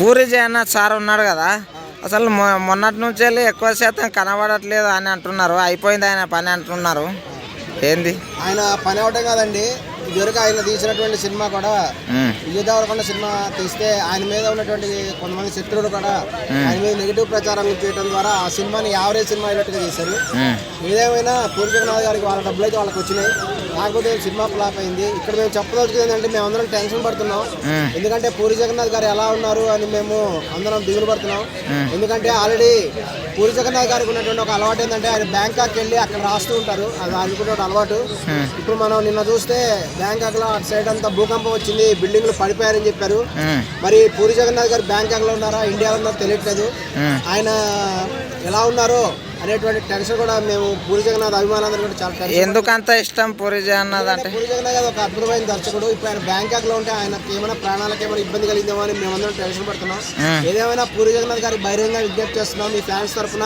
Puri Jagannadh sir ఉన్నాడు కదా. అసలు మొ- మొన్నటి నుంచి వెళ్ళి ఎక్కువ శాతం కనబడట్లేదు అని అంటున్నారు. అయిపోయింది ఆయన పని అంటున్నారు. ఏంది? ఆయన పని అవటం కాదండి. ఇదివరకు ఆయన తీసినటువంటి సినిమా కూడా విజయదేవరకొండ సినిమా తీస్తే ఆయన మీద ఉన్నటువంటి కొంతమంది శత్రువులు కూడా ఆయన మీద నెగిటివ్ ప్రచారం చేయడం ద్వారా ఆ సినిమాని యావరేజ్ సినిమా అయినట్టుగా చేశారు. ఏదేమైనా పూరి జగన్నాథ్ గారికి వాళ్ళ డబ్బులు అయితే వాళ్ళకి వచ్చినాయి. కాకపోతే సినిమా ఫ్లాప్ అయింది. ఇక్కడ మేము చెప్పదలుచుకుంది ఏంటంటే మేము అందరం టెన్షన్ పడుతున్నాం. ఎందుకంటే పూరి జగన్నాథ్ గారు ఎలా ఉన్నారు అని మేము అందరం దిగులు పడుతున్నాం. ఎందుకంటే ఆల్రెడీ పూరి జగన్నాథ్ గారికి ఉన్నటువంటి ఒక అలవాటు ఏంటంటే ఆయన బ్యాంకాక్ వెళ్ళి అక్కడ రాస్తూ ఉంటారు. అది అనుకునే ఒక అలవాటు. ఇప్పుడు మనం నిన్న చూస్తే బ్యాంకాక్లో అటు సైడ్ అంతా భూకంపం వచ్చింది బిల్డింగ్లు పడిపోయారని చెప్పారు. మరి పూరి జగన్నాథ్ గారు బ్యాంకాక్లో ఉన్నారా? ఇండియాలో ఉన్నారో తెలియట్లేదు. ఆయన ఎలా ఉన్నారో అనేటువంటి టెన్షన్ కూడా మేము పూరి జగన్నాథ్ అభిమానులందరూ కూడా చాలా టెన్షన్ ఎందుకంత ఇష్టం పూరి జగన్నాథ్ అంటే? పూరి జగన్నాథ్ గారు ఒక అద్భుతమైన దర్శకుడు. ఇప్పుడు ఆయన బ్యాంకాక్లో ఉంటే ఆయనకి ఏమైనా ప్రాణాలకు ఏమైనా ఇబ్బంది కలిగిందేమో అని మేమందరం టెన్షన్ పడుతున్నాం. ఏదేమైనా పూరి జగన్నాథ్ గారికి బహిరంగ విజ్ఞప్తి చేస్తున్నాం మీ ఫ్యాన్స్ తరఫున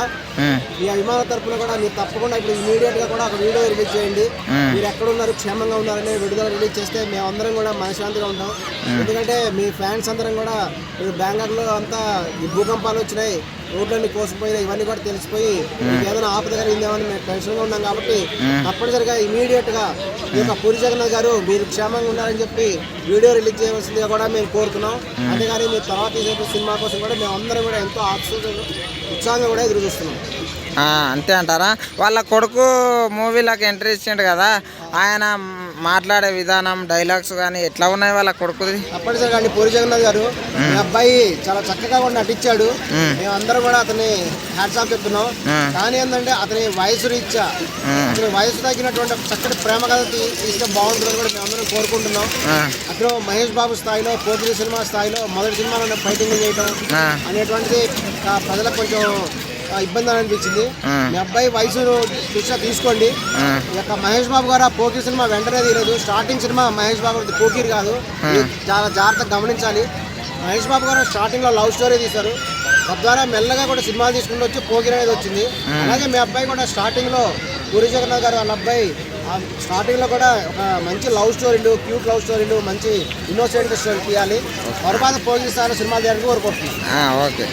మీ అభిమానుల తరఫున కూడా మీరు తప్పకుండా ఇప్పుడు ఇమీడియట్గా కూడా ఒక వీడియో రిలీజ్ చేయండి. మీరు ఎక్కడ ఉన్నారు క్షేమంగా ఉన్నారని విడుదల రిలీజ్ చేస్తే మేమందరం కూడా మనశ్శాంతిగా ఉంటాం. ఎందుకంటే మీ ఫ్యాన్స్ అందరం కూడా ఇప్పుడు బ్యాంకాక్లో అంతా ఈ భూకంపాలు వచ్చినాయి. రోడ్లన్నీ కోసిపోయినాయి ఇవన్నీ కూడా తెలిసిపోయి ఏదైనా ఆపద కలిగిందేమని మేము టెన్షన్గా ఉన్నాం కాబట్టి తప్పనిసరిగా ఇమీడియట్గా ఈ యొక్క పూరి జగన్నాథ్ గారు మీరు క్షేమంగా ఉన్నారని చెప్పి వీడియో రిలీజ్ చేయవలసిందిగా కూడా మేము కోరుతున్నాం. అంతేగాని మీ తర్వాత సినిమా కోసం కూడా మేము అందరం కూడా ఎంతో ఆత్స ఉత్సాహంగా కూడా ఎదురు చూస్తున్నాం. అంతే అంటారా? వాళ్ళ కొడుకు మూవీలకు ఎంట్రీ ఇచ్చిండు కదా ఆయన మాట్లాడే విధానం డైలాగ్స్ కానీ ఎట్లా ఉన్నాయి వాళ్ళ కొడుకుది? తప్పనిసరిగా అండి పూరి జగన్నాథ్ గారు అబ్బాయి చాలా చక్కగా కూడా నటించాడు. మేము. అందరం కూడా అతని హ్యాట్స్ ఆఫ్ చెప్తున్నాం. కానీ ఏంటంటే అతని వయసు రీత్యా అతని వయసు తగ్గినటువంటి చక్కటి ప్రేమ కథ తీస్తే బాగుంటుందని కూడా మేము అందరం కోరుకుంటున్నాం అతను మహేష్ బాబు స్థాయిలో పోతిరి సినిమా స్థాయిలో మొదటి సినిమాలో ఫైటింగ్ చేయటం ఆ, అనేటువంటిది ప్రజలకు కొంచెం ఇబ్బంది అని అనిపించింది. మీ అబ్బాయి వయసు దృష్ట్యా తీసుకోండి. యొక్క మహేష్ బాబు గారు ఆ పోకిరి సినిమా వెంటనే తీయలేదు. స్టార్టింగ్ సినిమా మహేష్ బాబు గారిది పోకిరి కాదు. చాలా జాగ్రత్తగా గమనించాలి. మహేష్ బాబు గారు స్టార్టింగ్లో లవ్ స్టోరీ తీశారు. తద్వారా మెల్లగా కూడా సినిమాలు తీసుకుంటూ వచ్చి పోకిరి అనేది వచ్చింది. అలాగే మీ అబ్బాయి కూడా స్టార్టింగ్లో పూరి జగన్నాథ్ గారు వాళ్ళ అబ్బాయి ఆ స్టార్టింగ్లో కూడా ఒక మంచి లవ్ స్టోరీలు క్యూట్ లవ్ స్టోరీలు మంచి ఇన్నోసెంట్ స్టోరీ తీయాలి. పొరపాటు స్థాయిలో సినిమాలు తీయాలని కోరుకుంటున్నాను. ఓకే.